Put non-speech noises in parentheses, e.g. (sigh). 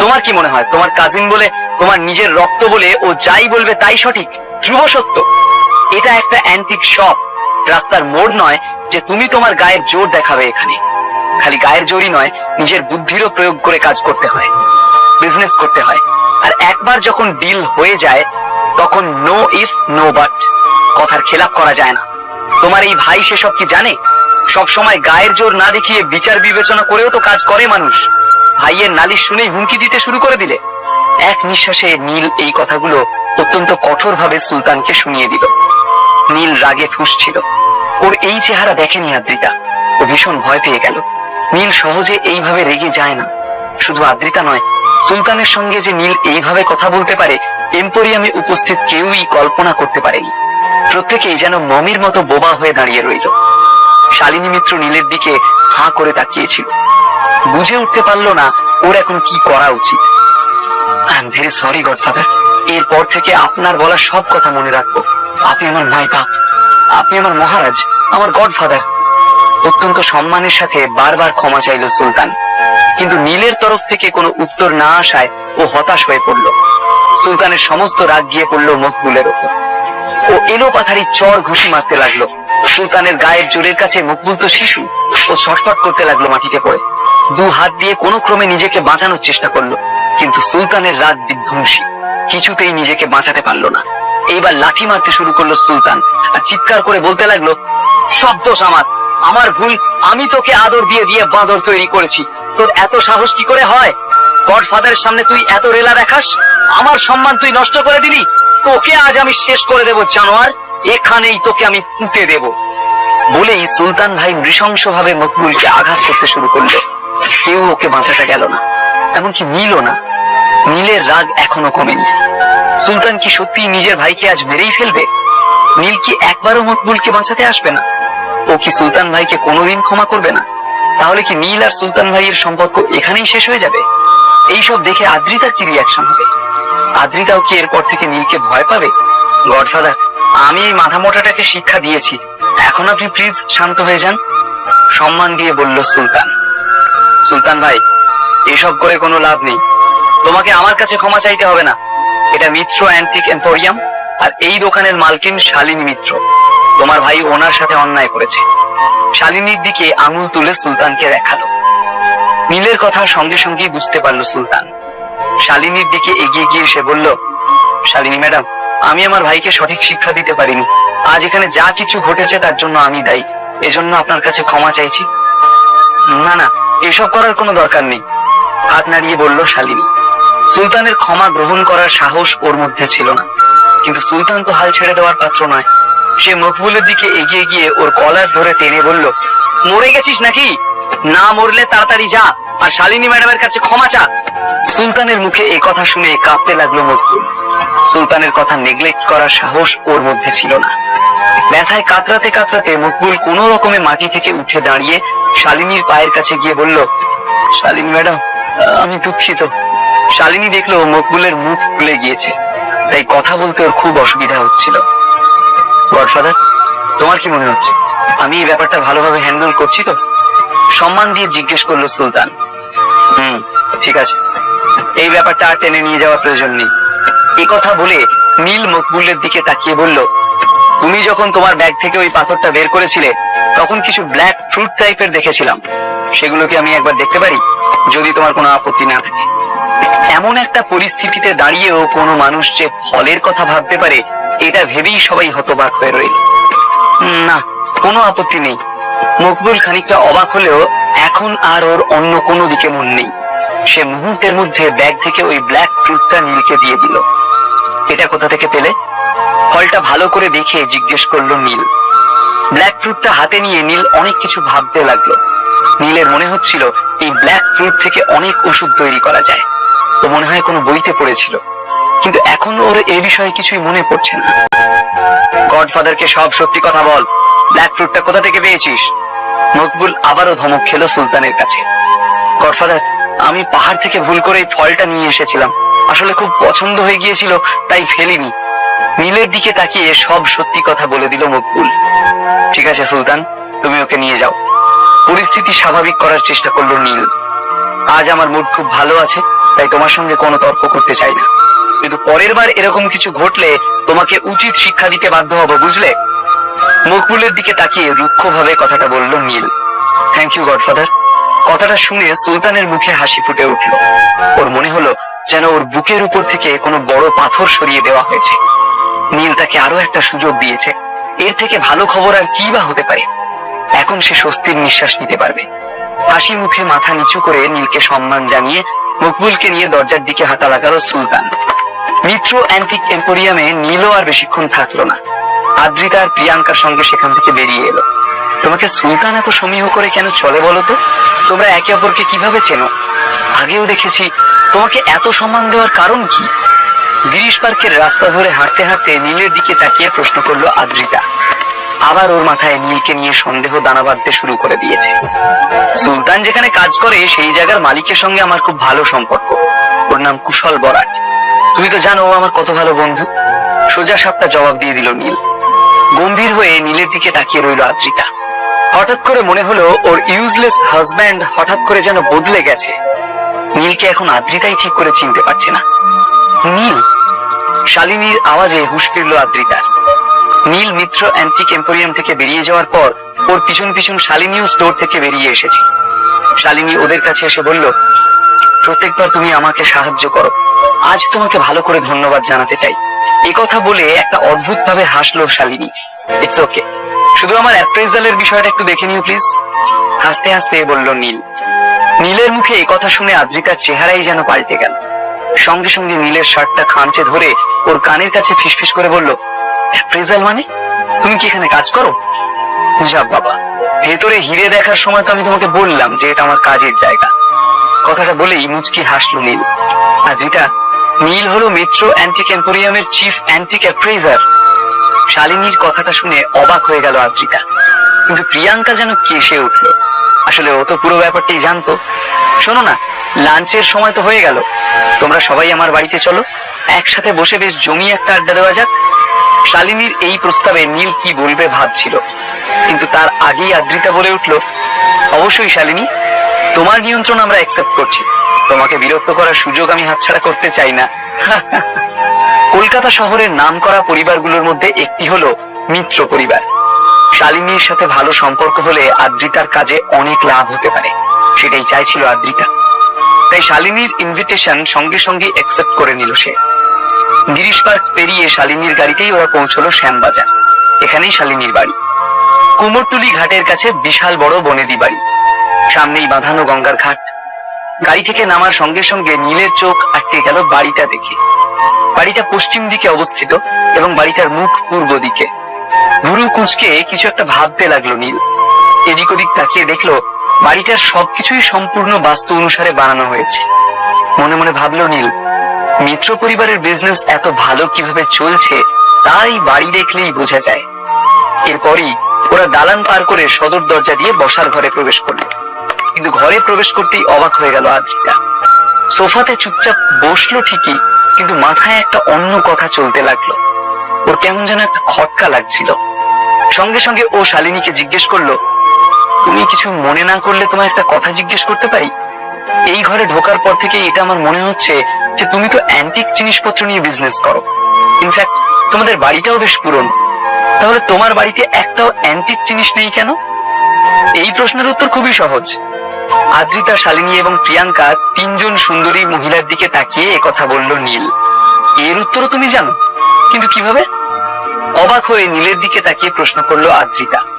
তোমার কি মনে হয়? তোমার কাজিন বলে, তোমার নিজের রক্ত বলে ও যাই বলবে তাই সঠিক? ধ্রুব সত্য। এটা একটা অ্যান্টিক শপ রাস্তার মোড় নয় যে তুমি তোমার গায়ের জোর দেখাবে এখানে। খালি গায়ের জোরই নয়, নিজের বুদ্ধিরও প্রয়োগ করে কাজ করতে হয়। বিজনেস করতে হয়। আর একবার যখন ডিল হয়ে যায়, তখন নো ইফ নো বাট কথার খেলাপ করা যায় না। তোমার এই ভাই সেসব কি জানে? সব সময় গায়ের জোর না দেখিয়ে বিচার বিবেচনা করেও তো কাজ করে মানুষ। ভাইয়ের নালিশ শুনেই হুমকি দিতে শুরু করে দিলে। এক নিঃশ্বাসে নীল এই কথাগুলো অত্যন্ত কঠোরভাবে সুলতানকে শুনিয়ে দিল। নীল রাগে ফুসছিল ওর এই চেহারা দেখেনি আদ্রিতা। ও ভীষণ ভয় পেয়ে গেল। নীল সহজে এইভাবে রেগে যায় না। শুধু আদ্রিতা নয়, সুলতানের সঙ্গে যে নীল এইভাবে কথা বলতে পারে, এম্পোরিয়ামে উপস্থিত কেউই কল্পনা করতে পারেনি। প্রত্যেকেই যেন মমির মতো বোবা হয়ে দাঁড়িয়ে রইল। শালিনী মিত্র নীলের দিকে হাঁ করে তাকিয়েছিল। বুঝে উঠতে পারল না ওর এখন কি করা উচিত। ভেরি সরি গডফাদার এরপর থেকে আপনার বলা সব কথা মনে রাখব। আপনি আমার মাই বাপ। আপনি আমার মহারাজ, আমার গডফাদার অত্যন্ত সম্মানের সাথে বারবার ক্ষমা চাইল সুলতান। কিন্তু নীলের তরফ থেকে কোনো উত্তর না আসায় ও হতাশ হয়ে পড়ল। সুলতানের সমস্ত রাগ গিয়ে পড়ল মকবুলের ওপর। ও এলো পাথারি চর ঘুষি মারতে লাগল। সুলতানের গায়ের জোরের কাছে মকবুল তো শিশু। ও ছটফট করতে লাগল মাটিতে পড়ে। দু হাত দিয়ে কোনো ক্রমে নিজেকে বাঁচানোর চেষ্টা করল, কিন্তু সুলতানের রাগ বিধ্বংসী। কিছুতেই নিজেকে বাঁচাতে পারল না। এইবার লাঠি মারতে শুরু করল সুলতান, আর চিৎকার করে বলতে লাগল, সব দোষ আমার আমার ভুল, আমি তোকে আদর দিয়ে দিয়ে বাঁদর তৈরি করেছি। তোর এত সাহস কি করে হয়? গডফাদারের সামনে তুই এত রেলা দেখাস? আমার সম্মান তুই নষ্ট করে দিলি? তোকে আজ আমি শেষ করে দেব, জানোয়ার। এখানেই তোকে আমি পুঁতে দেব। বলেই সুলতান ভাই নৃশংস ভাবে মকবুলকে আঘাত করতে শুরু করল। কেউ ওকে বাঁচাতে গেল না। এমনকি নীলও না। নীলের রাগ এখনও কমেনি। সুলতান কি সত্যি নিজের ভাইকে আজ মেরেই ফেলবে? নীল কি একবারও মকবুলকে বাঁচাতে আসবে না? ও কি সুলতান ভাইকে কোনোদিন ক্ষমা করবে না? তাহলে কি নীল আর সুলতান ভাইয়ের সম্পর্ক এখানেই শেষ হয়ে যাবে? এইসব দেখে আদ্রিতার কি রিয়াকশন হবে? আদ্রিতাও কি এরপর থেকে নীলকে ভয় পাবে? গডফাদার, আমি এই মাথা মোটাটাকে শিক্ষা দিয়েছি। এখন আপনি প্লিজ শান্ত হয়ে যান। সম্মান দিয়ে বলল সুলতান। সুলতান ভাই, এসব করে কোনো লাভ নেই। তোমাকে আমার কাছে ক্ষমা চাইতে হবে না। এটা মিত্র অ্যান্টিক এম্পোরিয়াম আর এই দোকানের মালকিন শালিনী মিত্র। তোমার ভাই ওনার সাথে অন্যায় করেছে। শালিনীর দিকে আঙুল তুলে সুলতানকে দেখাল। নীলের কথা সঙ্গে সঙ্গেই বুঝতে পারল সুলতান। শালিনীর দিকে এগিয়ে গিয়ে সে বলল, শালিনী ম্যাডাম, আমি আমার ভাইকে সঠিক শিক্ষা দিতে পারিনি। আজ এখানে যা কিছু ঘটেছে তার জন্য আমি দায়ী। এজন্য আপনার কাছে ক্ষমা চাইছি। না না এসব করার কোনো দরকার নেই। হাত নাড়িয়ে বলল শালিনী, সুলতানের ক্ষমা গ্রহণ করার সাহস ওর মধ্যে ছিল না। কিন্তু সুলতান তো হাল ছেড়ে দেওয়ার পাত্র নয়। সে মকবুলের দিকে এগিয়ে গিয়ে ওর কলার ধরে টেনে বলল, মরে গেছিস নাকি? না মরলে তাড়াতাড়ি যা, আর শালিনী ম্যাডামের কাছে ক্ষমা চা। সুলতানের মুখে এ কথা শুনে কাঁপতে লাগল মকবুল। সুলতানের কথা নেগলেক্ট করার সাহস ওর মধ্যে ছিল না। ব্যথায় কাতরাতে কাতরাতে মকবুল কোনো রকমে মাটি থেকে উঠে দাঁড়িয়ে শালিনীর পায়ের কাছে গিয়ে বলল, শালিনী ম্যাডাম, আমি দুঃখিত। শালিনী দেখল মকবুলের মুখ খুলে গিয়েছে। তাই কথা বলতে ওর খুব অসুবিধা হচ্ছিল। গডফাদার তোমার কি মনে হচ্ছে? আমি এই ব্যাপারটা ভালোভাবে হ্যান্ডেল করছি তো? সম্মান দিয়ে জিজ্ঞেস করল সুলতান। হুম, ঠিক আছে। এই ব্যাপারটা আর টেনে নিয়ে যাওয়ার প্রয়োজন নেই। এই কথা বলে নীল মকবুলের দিকে তাকিয়ে বলল তুমি যখন তোমার ব্যাগ থেকে ওই পাথরটা বের করেছিলে, তখন কিছু ব্ল্যাক ফ্রুট টাইপের দেখেছিলাম। সেগুলো কি আমি একবার দেখতে পারি? যদি তোমার কোনো আপত্তি না থাকে। এমন একটা পরিস্থিতিতে দাঁড়িয়েও কোনো মানুষ যে ফলের কথা ভাবতে পারে, এটা ভেবেই সবাই হতবাক হয়ে রইল। না, কোনো আপত্তি নেই। মকবুল খানিকটা অবাক হলেও এখন আর ওর অন্য কোনো দিকে মন নেই। সে মুহূর্তের মধ্যে ব্যাগ থেকে ওই ব্ল্যাক ফ্রুটটা নীলকে দিয়ে দিল। এটা কোথা থেকে পেলে? ফলটা ভালো করে দেখে জিজ্ঞেস করল নীল। ব্ল্যাক ফ্রুটটা হাতে নিয়ে নীল অনেক কিছু ভাবতে লাগল। নীলের মনে হচ্ছিল, এই ব্ল্যাক ফ্রুট থেকে অনেক ওষুধ তৈরি করা যায়। ও মনে হয় কোনো বইতে পড়েছিল। কিন্তু এখন ওর এই বিষয়ে কিছুই মনে পড়ছে না। গডফাদারকে সব সত্যি কথা বল। ব্ল্যাক ফ্রুটটা কোথা থেকে পেয়েছিস? মকবুল আবারও ধমক খেলো সুলতানের কাছে। গডফাদার আমি পাহাড় থেকে ভুল করে ফলটা নিয়ে এসেছিলাম। আসলে খুব পছন্দ হয়ে গিয়েছিল, তাই ফেলিনি। নীলের দিকে তাকিয়ে সব সত্যি কথা বলে দিল মকবুল। ঠিক আছে, সুলতান, তুমি ওকে নিয়ে যাও। পরিস্থিতি স্বাভাবিক করার চেষ্টা করল নীল। আজ আমার মুড খুব ভালো আছে, তাই তোমার সঙ্গে কোনো তর্ক করতে চাই না। কিন্তু পরের বার এরকম কিছু ঘটলে তোমাকে উচিত শিক্ষা দিতে বাধ্য হব, বুঝলে? মকবুলের দিকে তাকিয়ে রুক্ষভাবে কথাটা বলল নীল। থ্যাংক ইউ গডফাদার কথাটা শুনে সুলতানের মুখে হাসি ফুটে উঠল। ওর মনে হলো যেন ওর বুকের উপর থেকে কোনো বড় পাথর সরিয়ে দেওয়া হয়েছে। নীল তাকে আরও একটা সুযোগ দিয়েছে। এর থেকে ভালো খবর আর কি বা হতে পারে? এখন সে স্বস্তির নিঃশ্বাস নিতে পারবে। হাসি মুখে মাথা নিচু করে নীলকে সম্মান জানিয়ে মকবুলকে নিয়ে দরজার দিকে হাঁটা লাগালো সুলতান। মিত্র অ্যান্টিক এম্পোরিয়ামে নীলও আর বেশিক্ষণ থাকল না। আদ্রিতা আর প্রিয়াঙ্কার সঙ্গে সেখান থেকে বেরিয়ে এলো। তোমাকে সুলতান এত সমীহ করে কেন চলে বলো তো? তোমরা একে অপরকে কীভাবে চেনো? আগেও দেখেছি, তোমাকে এত সম্মান দেওয়ার কারণ কি? গিরিশ পার্কের রাস্তা ধরে হাঁটতে হাঁটতে নীলের দিকে তাকিয়ে প্রশ্ন করল আদ্রিতা। আবার ওর মাথায় নীলকে নিয়ে সন্দেহ দানা বাঁধতে শুরু করে দিয়েছে। সুলতান যেখানে কাজ করে, সেই জায়গার মালিকের সঙ্গে আমার খুব ভালো সম্পর্ক। ওর নাম কুশল বরাট তুমি তো জানো আমার কত ভালো বন্ধু। সোজা সাপটা জবাব দিয়ে দিল নীল। গম্ভীর হয়ে নীলের দিকে তাকিয়ে রইল আদ্রিতা। হঠাৎ করে মনে হলো ওর ইউজলেস হাজব্যান্ড হঠাৎ করে যেন বদলে গেছে। নীলকে এখন আদ্রিতাই ঠিক করে চিনতে পারছে না। নীল শালিনীর আওয়াজে হুশ ফিরল আদ্রিতার। নীল মিত্র অ্যান্টিক এম্পোরিয়াম থেকে বেরিয়ে যাওয়ার পর ওর পিছন পিছন শালিনীও স্টোর থেকে বেরিয়ে এসেছে। শালিনী ওদের কাছে এসে বলল, প্রত্যেকবার তুমি আমাকে সাহায্য করো। আজ তোমাকে ভালো করে ধন্যবাদ জানাতে চাই। এই কথা বলে একটা অদ্ভুত ভাবে হাসলো শালিনী। ইটস ওকে শুধু আমার অ্যাপ্রেজালের বিষয়টা একটু দেখে নিও প্লিজ হাসতে হাসতে বলল নীল। নীলের মুখে এ কথা শুনে আদ্রিতার চেহারাই যেন পাল্টে গেল। সঙ্গে সঙ্গে নীলের শার্টটা খামচে ধরে ওর কানের কাছে ফিসফিস করে বলল অ্যাপ্রেজাল মানে? তুমি কি এখানে কাজ করো? যা বাবা, ভেতরে হিরে দেখার সময় তো আমি তোমাকে বললাম যে এটা আমার কাজের জায়গা। কথাটা বলেই মুচকি হাসলো নীল। আর যেটা, নীল হলো মিত্র অ্যান্টিক এম্পোরিয়ামের চিফ অ্যান্টিক অ্যাপ্রেজার শালিনীর কথাটা শুনে অবাক হয়ে গেল আদ্রিতা কিন্তু প্রিয়াঙ্কা যেন কেসে উঠল। আসলে ও তো পুরো ব্যাপারটাই জানতো। শোনো না লাঞ্চের সময় তো হয়ে গেল। তোমরা সবাই আমার বাড়িতে চলো। একসাথে বসে বেশ জমি একটা আড্ডা দেওয়া যাক। শালিনীর এই প্রস্তাবে নীল কি বলবে ভাবছিল। কিন্তু তার আগেই আদ্রিতা বলে উঠল, অবশ্যই শালিনী, তোমার নিয়ন্ত্রণ আমরা অ্যাকসেপ্ট করছি। তোমাকে বিরক্ত করার সুযোগ আমি হাতছাড়া করতে চাই না। (laughs) কলকাতা শহরের নাম করা পরিবারগুলোর মধ্যে একটি হলো মিত্র পরিবার। শালিনীর সাথে ভালো সম্পর্ক হলে আদ্রিতার কাজে অনেক লাভ হতে পারে। সেটাই চাইছিল আদ্রিতা। তাই শালিনীর ইনভিটেশন সঙ্গে সঙ্গে অ্যাকসেপ্ট করে নিল সে। গিরিশ পার্ক পেরিয়ে শালিনীর গাড়িতেই ওরা পৌঁছলো শ্যামবাজার। এখানেই শালিনীর বাড়ি। কুমোরটুলি ঘাটের কাছে বিশাল বড় বনেদি বাড়ি। সামনেই বাঁধানো গঙ্গার ঘাট। গাড়ি থেকে নামার সঙ্গে সঙ্গে নীলের চোখ আটকে গেল বাড়িটা দেখে। বাড়িটা পশ্চিম দিকে অবস্থিত এবং বাড়িটার মুখ পূর্ব দিকে। ভুরু কুঁচকে কিছু একটা ভাবতে লাগল নীল। এদিক ওদিক তাকিয়ে দেখল বাড়িটার সবকিছুই সম্পূর্ণ বাস্তু অনুসারে বানানো হয়েছে। মনে মনে ভাবলো নীল, মিত্র পরিবারের বিজনেস এত ভালো কীভাবে চলছে, তাই বাড়ি দেখলেই বোঝা যায়। এরপরই ওরা দালান পার করে সদর দরজা দিয়ে বসার ঘরে প্রবেশ করল। কিন্তু ঘরে প্রবেশ করতেই অবাক হয়ে গেল আদ্রিতা। সোফাতে চুপচাপ বসল ঠিকই, কিন্তু মাথায় একটা অন্য কথা চলতে লাগল। ওর কেমন যেন একটা খটকা লাগছিল। সঙ্গে সঙ্গে ও শালিনীকে জিজ্ঞেস করল তুমি কিছু মনে না করলে তোমার একটা কথা জিজ্ঞেস করতে পারি? এই ঘরে ঢোকার পর থেকে এটা আমার মনে হচ্ছে যে তুমি তো অ্যান্টিক জিনিসপত্র নিয়ে বিজনেস করো। ইনফ্যাক্ট তোমাদের বাড়িটাও বেশ পুরনো। তাহলে তোমার বাড়িতে একটাও অ্যান্টিক জিনিস নেই কেন? এই প্রশ্নের উত্তর খুবই সহজ। আদ্রিতা, শালিনী এবং প্রিয়াঙ্কা তিনজন সুন্দরী মহিলার দিকে তাকিয়ে একথা বলল নীল। এর উত্তরও তুমি জানো। কিন্তু কীভাবে? অবাক হয়ে নীলের দিকে তাকিয়ে প্রশ্ন করল আদ্রিতা।